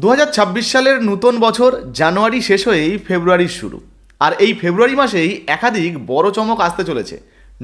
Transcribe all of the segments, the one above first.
দু হাজার ছাব্বিশ সালের নূতন বছর জানুয়ারি শেষ হয়েই ফেব্রুয়ারির শুরু। আর এই ফেব্রুয়ারি মাসেই একাধিক বড় চমক আসতে চলেছে।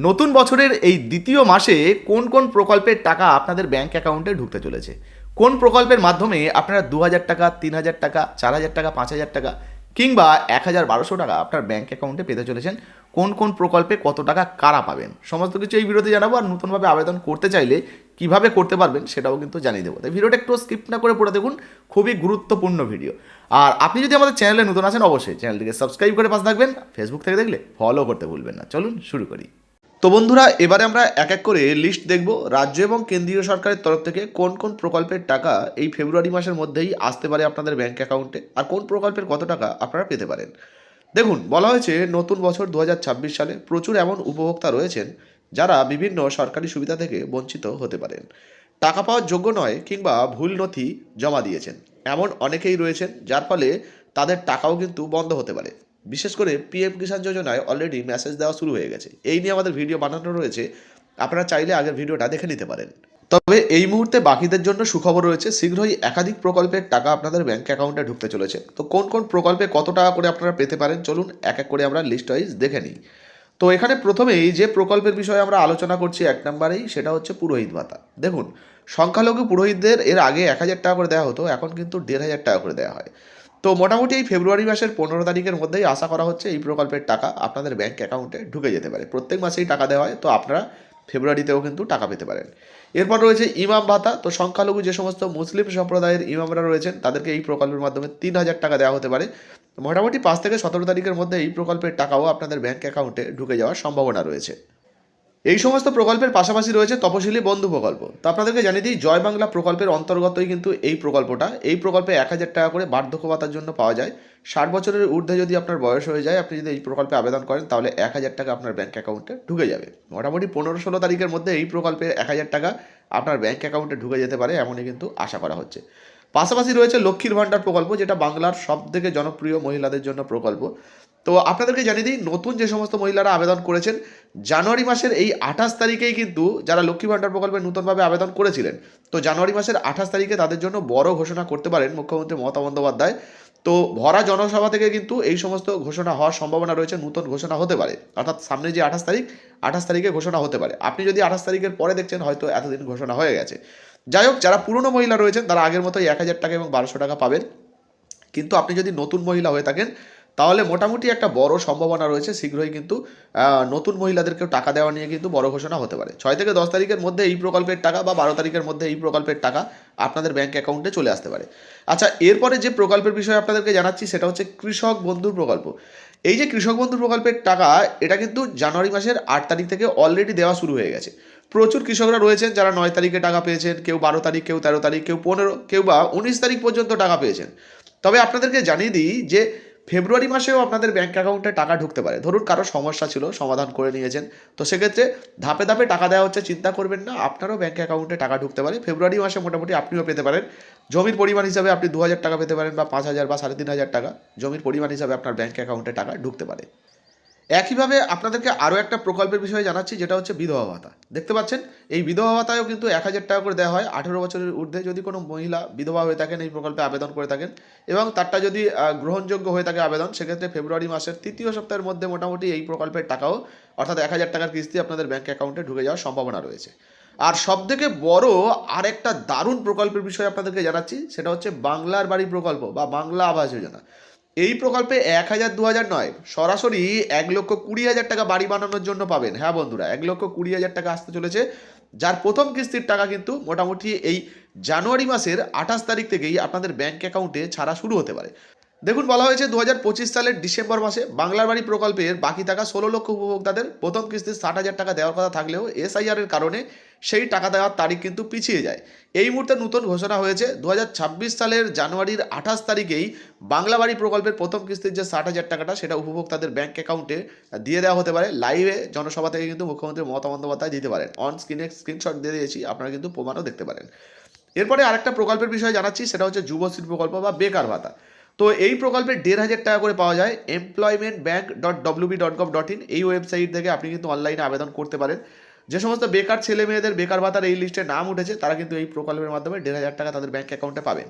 নতুন বছরের এই দ্বিতীয় মাসে কোন কোন প্রকল্পের টাকা আপনাদের ব্যাংক অ্যাকাউন্টে ঢুকতে চলেছে? কোন প্রকল্পের মাধ্যমে আপনারা দু হাজার টাকা তিন হাজার টাকা চার হাজার টাকা পাঁচ হাজার টাকা কিংবা এক হাজার বারোশো টাকা আপনার ব্যাঙ্ক অ্যাকাউন্টে পেতে চলেছেন? কোন কোন প্রকল্পে কত টাকা, কারা পাবেন? সমস্ত কিছু এই ভিডিওতে জানাব। আর নতুনভাবে আবেদন করতে চাইলে কীভাবে করতে পারবেন সেটাও কিন্তু জানিয়ে দেবো। তাই ভিডিওটা একটু স্কিপ না করে পড়ে দেখুন, খুবই গুরুত্বপূর্ণ ভিডিও আর আপনি যদি আমাদের চ্যানেলে নতুন আসেন অবশ্যই চ্যানেলটিকে সাবস্ক্রাইব করে পাশে থাকবেন ফেসবুক থেকে দেখলে ফলো করতে ভুলবেন না। চলুন শুরু করি। তো বন্ধুরা, এবারে আমরা এক এক করে লিস্ট দেখব, রাজ্য এবং কেন্দ্রীয় সরকারের তরফ থেকে কোন কোন প্রকল্পের টাকা এই ফেব্রুয়ারি মাসের মধ্যেই আসতে পারে আপনাদের ব্যাঙ্ক অ্যাকাউন্টে আর কোন প্রকল্পের কত টাকা আপনারা পেতে পারেন। দেখুন, বলা হয়েছে নতুন বছর দু হাজার ছাব্বিশ সালে প্রচুর এমন উপভোক্তা রয়েছেন যারা বিভিন্ন সরকারি সুবিধা থেকে বঞ্চিত হতে পারেন। টাকা পাওয়ার যোগ্য নয় কিংবা ভুল নথি জমা দিয়েছেন। এমন অনেকেই রয়েছেন যার ফলে তাদের টাকাও কিন্তু বন্ধ হতে পারে। বিশেষ করে পিএম কিষাণ যোজনায় অলরেডি মেসেজ দেওয়া শুরু হয়ে গেছে। এই নিয়ে আমাদের ভিডিও বানানো রয়েছে। আপনারা চাইলে আগের ভিডিওটা দেখে নিতে পারেন। তবে এই মুহূর্তে বাকিদের জন্য সুখবর রয়েছে, শীঘ্রই একাধিক প্রকল্পের টাকা আপনাদের ব্যাংক অ্যাকাউন্টে ঢুকতে চলেছে। তো কোন কোন প্রকল্পে কত টাকা করে আপনারা পেতে পারেন, চলুন এক এক করে আমরা লিস্ট ওয়াইজ দেখে নিই। তো এখানে প্রথমেই যে প্রকল্পের বিষয়ে আমরা আলোচনা করছি এক নম্বরেই, সেটা হচ্ছে পুরোহিত ভাতা। দেখুন, সংখ্যালঘু পুরোহিতদের এর আগে এক হাজার টাকা করে দেওয়া হতো, এখন কিন্তু দেড় হাজার টাকা করে দেওয়া হয়। তো মোটামুটি এই ফেব্রুয়ারি মাসের পনেরো তারিখের মধ্যেই আশা করা হচ্ছে এই প্রকল্পের টাকা আপনাদের ব্যাঙ্ক অ্যাকাউন্টে ঢুকে যেতে পারে। প্রত্যেক মাসেই টাকা দেওয়া হয়, তো আপনারা ফেব্রুয়ারিতেও কিন্তু টাকা পেতে পারেন। এরপর রয়েছে ইমাম ভাতা। তো সংখ্যালঘু যে সমস্ত মুসলিম সম্প্রদায়ের ইমামরা রয়েছেন, তাদেরকে এই প্রকল্পের মাধ্যমে তিন হাজার টাকা দেওয়া হতে পারে। মোটামুটি পাঁচ থেকে সতেরো তারিখের মধ্যে এই প্রকল্পের টাকাও আপনাদের ব্যাঙ্ক অ্যাকাউন্টে ঢুকে যাওয়ার সম্ভাবনা রয়েছে। এই সমস্ত প্রকল্পের পাশাপাশি রয়েছে তপশিলি বন্ধু প্রকল্প। তো আপনাদেরকে জানিয়ে দিই, জয় বাংলা প্রকল্পের অন্তর্গতই কিন্তু এই প্রকল্পটা। এই প্রকল্পে এক হাজার টাকা করে বার্ধক্য ভাতার জন্য পাওয়া যায়। ষাট বছরের ঊর্ধ্বে যদি আপনার বয়স হয়ে যায়, আপনি যদি এই প্রকল্পে আবেদন করেন, তাহলে এক হাজার টাকা আপনার ব্যাঙ্ক অ্যাকাউন্টে ঢুকে যাবে। মোটামুটি পনেরো ষোলো তারিখের মধ্যে এই প্রকল্পে এক হাজার টাকা আপনার ব্যাঙ্ক অ্যাকাউন্টে ঢুকে যেতে পারে, এমনই কিন্তু আশা করা হচ্ছে। পাশাপাশি রয়েছে লক্ষ্মীর ভাণ্ডার প্রকল্প, যেটা বাংলার সব থেকে জনপ্রিয় মহিলাদের জন্য প্রকল্প। তো আপনাদেরকে জানিয়ে দিই, নতুন যে সমস্ত মহিলারা আবেদন করেছেন, জানুয়ারি মাসের এই আঠাশ তারিখেই কিন্তু যারা লক্ষ্মী ভাণ্ডার প্রকল্পে নতুনভাবে আবেদন করেছিলেন, তো জানুয়ারি মাসের আঠাশ তারিখে তাদের জন্য বড় ঘোষণা করতে পারেন মুখ্যমন্ত্রী মমতা বন্দ্যোপাধ্যায়। তো ভরা জনসভা থেকে কিন্তু এই সমস্ত ঘোষণা হওয়ার সম্ভাবনা রয়েছে, নতুন ঘোষণা হতে পারে। অর্থাৎ সামনে যে আঠাশ তারিখ, আঠাশ তারিখে ঘোষণা হতে পারে। আপনি যদি আঠাশ তারিখের পরে দেখছেন, হয়তো এতদিন ঘোষণা হয়ে গেছে। যাই হোক, যারা পুরনো মহিলা রয়েছেন, তারা আগের মতোই এক হাজার টাকা এবং বারোশো টাকা পাবেন। কিন্তু আপনি যদি নতুন মহিলা হয়ে থাকেন, তাহলে মোটামুটি একটা বড় সম্ভাবনা রয়েছে, শীঘ্রই কিন্তু নতুন মহিলাদেরকেও টাকা দেওয়া নিয়ে কিন্তু বড় ঘোষণা হতে পারে। ছয় থেকে দশ তারিখের মধ্যে এই প্রকল্পের টাকা বা বারো তারিখের মধ্যে এই প্রকল্পের টাকা আপনাদের ব্যাংক অ্যাকাউন্টে চলে আসতে পারে। আচ্ছা এরপরে যে প্রকল্পের বিষয়ে আপনাদেরকে জানাচ্ছি, সেটা হচ্ছে কৃষক বন্ধু প্রকল্প। এই যে কৃষক বন্ধু প্রকল্পের টাকা, এটা কিন্তু জানুয়ারি মাসের আট তারিখ থেকে অলরেডি দেওয়া শুরু হয়ে গেছে। প্রচুর কৃষকরা রয়েছেন যারা নয় তারিখে টাকা পেয়েছেন, কেউ বারো তারিখ, কেউ তেরো তারিখ, কেউ পনেরো, কেউ বা উনিশ তারিখ পর্যন্ত টাকা পেয়েছেন। তবে আপনাদেরকে জানিয়ে দিই যে ফেব্রুয়ারি মাসেও আপনাদের ব্যাঙ্ক অ্যাকাউন্টে টাকা ঢুকতে পারে। ধরুন কারও সমস্যা ছিল, সমাধান করে নিয়েছেন, তো সেক্ষেত্রে ধাপে ধাপে টাকা দেওয়া হচ্ছে, চিন্তা করবেন না, আপনারও ব্যাঙ্ক অ্যাকাউন্টে টাকা ঢুকতে পারে। ফেব্রুয়ারি মাসে মোটামুটি আপনিও পেতে পারেন। জমির পরিমাণ হিসাবে আপনি দু হাজার টাকা পেতে পারেন বা পাঁচ হাজার বা সাড়ে তিন হাজার টাকা, জমির পরিমাণ হিসাবে আপনার ব্যাঙ্ক অ্যাকাউন্টে টাকা ঢুকতে পারে। একইভাবে আপনাদেরকে আরও একটা প্রকল্পের বিষয়ে জানাচ্ছি, যেটা হচ্ছে বিধবা ভাতা। দেখতে পাচ্ছেন, এই বিধবা ভাতায়ও কিন্তু এক হাজার টাকা করে দেওয়া হয়। আঠেরো বছরের ঊর্ধ্বে যদি কোনো মহিলা বিধবা হয়ে থাকেন, এই প্রকল্পে আবেদন করে থাকেন এবং তারটা যদি গ্রহণযোগ্য হয়ে থাকে আবেদন, সেক্ষেত্রে ফেব্রুয়ারি মাসের তৃতীয় সপ্তাহের মধ্যে মোটামুটি এই প্রকল্পের টাকাও, অর্থাৎ এক হাজার টাকার কিস্তি আপনাদের ব্যাঙ্ক অ্যাকাউন্টে ঢুকে যাওয়ার সম্ভাবনা রয়েছে। আর সবথেকে বড় আরেকটা দারুণ প্রকল্পের বিষয়ে আপনাদেরকে জানাচ্ছি, সেটা হচ্ছে বাংলার বাড়ি প্রকল্প বা বাংলা আবাস যোজনা। এই প্রকল্পে এক হাজার, দু হাজার নয়, সরাসরি এক লক্ষ কুড়ি হাজার টাকা বাড়ি বানানোর জন্য পাবেন। হ্যাঁ বন্ধুরা, এক লক্ষ কুড়ি হাজার টাকা আসতে চলেছে। যার প্রথম কিস্তির টাকা কিন্তু মোটামুটি এই জানুয়ারি মাসের আঠাশ তারিখ থেকেই আপনাদের ব্যাঙ্ক অ্যাকাউন্টে ছাড়া শুরু হতে পারে। দেখুন, বলা হয়েছে দু হাজার পঁচিশ সালের ডিসেম্বর মাসে বাংলার বাড়ি প্রকল্পের বাকি থাকা ষোলো লক্ষ উপভোক্তাদের প্রথম কিস্তির ষাট হাজার টাকা দেওয়ার কথা থাকলেও এসআইআর এর কারণে সেই টাকা দেওয়ার তারিখ কিন্তু পিছিয়ে যায়। এই মুহূর্তে নতুন ঘোষণা হয়েছে দু হাজার ছাব্বিশ সালের জানুয়ারির আঠাশ তারিখেই বাংলা বাড়ি প্রকল্পের প্রথম কিস্তির যে ষাট হাজার টাকাটা সেটা উপভোক্তাদের ব্যাঙ্ক অ্যাকাউন্টে দিয়ে দেওয়া হতে পারে। লাইভে জনসভা থেকে কিন্তু মুখ্যমন্ত্রী মমতা বন্দ্যোপাধ্যায় দিতে পারেন। অন স্ক্রিনে স্ক্রিনশট দিয়ে দিয়েছি, আপনারা কিন্তু প্রমাণও দেখতে পারেন। এরপরে আরেকটা প্রকল্পের বিষয়ে জানাচ্ছি, সেটা হচ্ছে যুবশ্রী প্রকল্প বা বেকার ভাতা। তো এই প্রকল্পে দেড় হাজার টাকা করে পাওয়া যায় employment bank dot WB dot gov dot in এই ওয়েবসাইট থেকে আপনি কিন্তু অনলাইনে আবেদন করতে পারেন। যে সমস্ত বেকার ছেলে মেয়েদের, বেকার ভাতার এই লিস্টে নাম উঠেছে, তারা কিন্তু এই প্রকল্পের মাধ্যমে দেড় হাজার টাকা তাদের ব্যাঙ্ক অ্যাকাউন্টে পাবেন।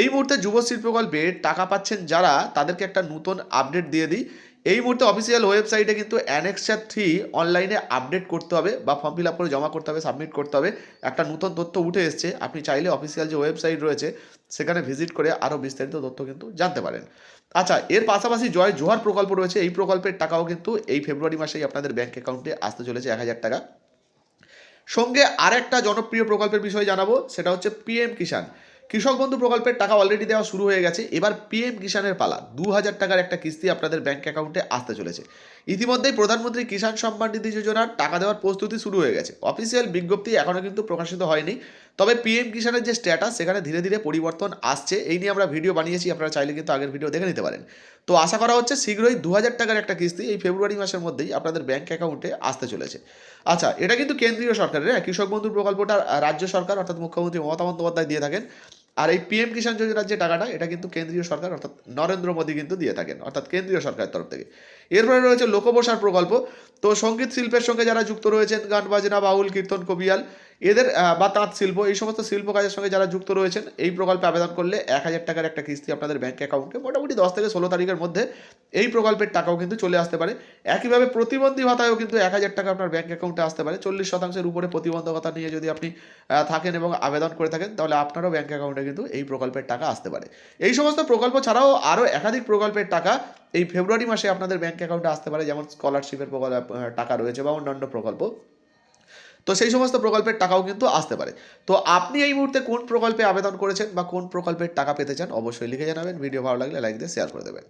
এই মুহূর্তে যুবশ্রী প্রকল্পে টাকা পাচ্ছেন যারা, তাদেরকে একটা নতুন আপডেট দিয়ে দিই। এই মুহূর্তে অফিসিয়াল ওয়েবসাইটে কিন্তু অ্যানেক্সার থ্রি অনলাইনে আপডেট করতে হবে বা ফর্ম ফিল আপ করে জমা করতে হবে সাবমিট করতে হবে। একটা নতুন তথ্য উঠে এসছে, আপনি চাইলে অফিসিয়াল যে ওয়েবসাইট রয়েছে, সেখানে ভিজিট করে আরও বিস্তারিত তথ্য কিন্তু জানতে পারেন। আচ্ছা এর পাশাপাশি জয় জোহার প্রকল্প রয়েছে, এই প্রকল্পের টাকাও কিন্তু এই ফেব্রুয়ারি মাসেই আপনাদের ব্যাঙ্ক অ্যাকাউন্টে আসতে চলেছে এক হাজার টাকা। সঙ্গে আরেকটা জনপ্রিয় প্রকল্পের বিষয়ে জানাব, সেটা হচ্ছে পিএম কিষাণ কৃষক বন্ধু প্রকল্পের টাকা অলরেডি দেওয়া শুরু হয়ে গেছে। এবার পিএম কিষাণের পালা। দু হাজার টাকার একটা কিস্তি আপনাদের ব্যাংক অ্যাকাউন্টে আসতে চলেছে। ইতিমধ্যেই প্রধানমন্ত্রী কিষাণ সম্মান নিধি যোজনার টাকা দেওয়ার প্রস্তুতি শুরু হয়ে গেছে। অফিসিয়াল বিজ্ঞপ্তি এখনও কিন্তু প্রকাশিত হয়নি। তবে পিএম কিষাণের যে স্ট্যাটাস সেখানে ধীরে ধীরে পরিবর্তন আসছে। এই নিয়ে আমরা ভিডিও বানিয়েছি। আপনারা চাইলে কিন্তু আগের ভিডিও দেখে নিতে পারেন। তো আশা করা হচ্ছে শীঘ্রই দু হাজার টাকার একটা কিস্তি এই ফেব্রুয়ারি মাসের মধ্যেই আপনাদের ব্যাংক অ্যাকাউন্টে আসতে চলেছে। আচ্ছা এটা কিন্তু কেন্দ্রীয় সরকারের হ্যাঁ কৃষক বন্ধু প্রকল্পটা রাজ্য সরকার, অর্থাৎ মুখ্যমন্ত্রী মমতা বন্দ্যোপাধ্যায় দিয়ে থাকেন। আর এই পিএম কিষাণ যোজনার যে টাকাটা, এটা কিন্তু কেন্দ্রীয় সরকার, অর্থাৎ নরেন্দ্র মোদী কিন্তু দিয়ে থাকেন, অর্থাৎ কেন্দ্রীয় সরকারের তরফ থেকে। এরপরে রয়েছে লোকপ্রসার প্রকল্প। তো সংগীত শিল্পের সঙ্গে যারা যুক্ত রয়েছেন, গান বাজনা, বাউল, কীর্তন, কবিয়াল, এদের বা তাঁত শিল্প, এই সমস্ত শিল্প কাজের সঙ্গে যারা যুক্ত রয়েছেন, এই প্রকল্পে আবেদন করলে এক হাজার টাকার একটা কিস্তি আপনাদের ব্যাঙ্ক অ্যাকাউন্টে মোটামুটি দশ থেকে ষোলো তারিখের মধ্যে এই প্রকল্পের টাকাও কিন্তু চলে আসতে পারে। একইভাবে প্রতিবন্ধী ভাতায়ও কিন্তু এক হাজার টাকা আপনার ব্যাঙ্ক অ্যাকাউন্টে আসতে পারে। চল্লিশ শতাংশের উপরে প্রতিবন্ধকতা নিয়ে যদি আপনি থাকেন এবং আবেদন করে থাকেন, তাহলে আপনারও ব্যাঙ্ক অ্যাকাউন্টে কিন্তু এই প্রকল্পের টাকা আসতে পারে। এই সমস্ত প্রকল্প ছাড়াও আরও একাধিক প্রকল্পের টাকা এই ফেব্রুয়ারি মাসে আপনাদের ব্যাঙ্ক অ্যাকাউন্টে আসতে পারে যেমন স্কলারশিপের প্রকল্প টাকা রয়েছে বা অন্যান্য প্রকল্প। তো সেই সমস্ত প্রকল্পের টাকাও কিন্তু আসতে পারে। তো আপনি এই মুহূর্তে কোন প্রকল্পে আবেদন করেছেন বা কোন প্রকল্পের টাকা পেতে চান, অবশ্যই লিখে জানাবেন। ভিডিও ভালো লাগলে লাইক দিয়ে শেয়ার করে দেবেন।